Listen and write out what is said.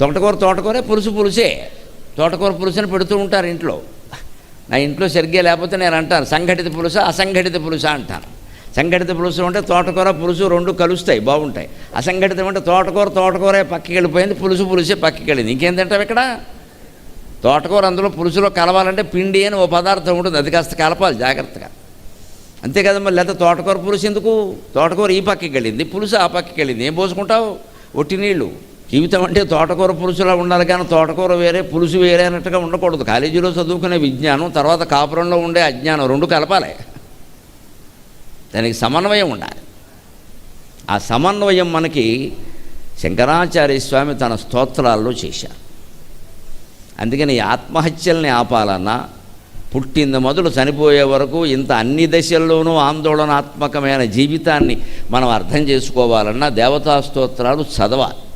తోటకూర తోటకూరే పులుసు పులుసే. తోటకూర పులుసుని పెడుతూ ఉంటారు ఇంట్లో. నా ఇంట్లో సరిగ్గా లేకపోతే నేను అంటాను సంఘటిత పులుస అసంఘటిత పులుస అంటాను. సంఘటిత పులుసు అంటే తోటకూర పులుసు రెండు కలుస్తాయి బాగుంటాయి. అసంఘటితం అంటే తోటకూర తోటకూరే పక్కకి వెళ్ళిపోయింది పులుసు పులుసే పక్కకి వెళ్ళింది. ఇంకేం ఇక్కడ? తోటకూర అందులో పులుసులో కలవాలంటే పిండి అని ఓ పదార్థం ఉంటుంది అది కాస్త కలపాలి జాగ్రత్తగా. అంతే కదా మరి లేకపోతే తోటకూర పులుసు ఎందుకు? తోటకూర ఈ పక్కకి వెళ్ళింది పులుసు ఆ పక్కకి వెళ్ళింది. ఏం పోసుకుంటావు? ఒట్టి నీళ్ళు. జీవితం అంటే తోటకూర పులుసులా ఉండాలి కానీ తోటకూర వేరే పులుసు వేరే అన్నట్టుగా ఉండకూడదు. కాలేజీలో చదువుకునే విజ్ఞానం తర్వాత కాపురంలో ఉండే అజ్ఞానం రెండు కలపాలి. దానికి సమన్వయం ఉండాలి. ఆ సమన్వయం మనకి శంకరాచార్య స్వామి తన స్తోత్రాల్లో చేశారు. అందుకని ఈ ఆత్మహత్యల్ని ఆపాలన్నా పుట్టింది మొదలు చనిపోయే వరకు ఇంత అన్ని దశల్లోనూ ఆందోళనాత్మకమైన జీవితాన్ని మనం అర్థం చేసుకోవాలన్నా దేవతా స్తోత్రాలు చదవాలి.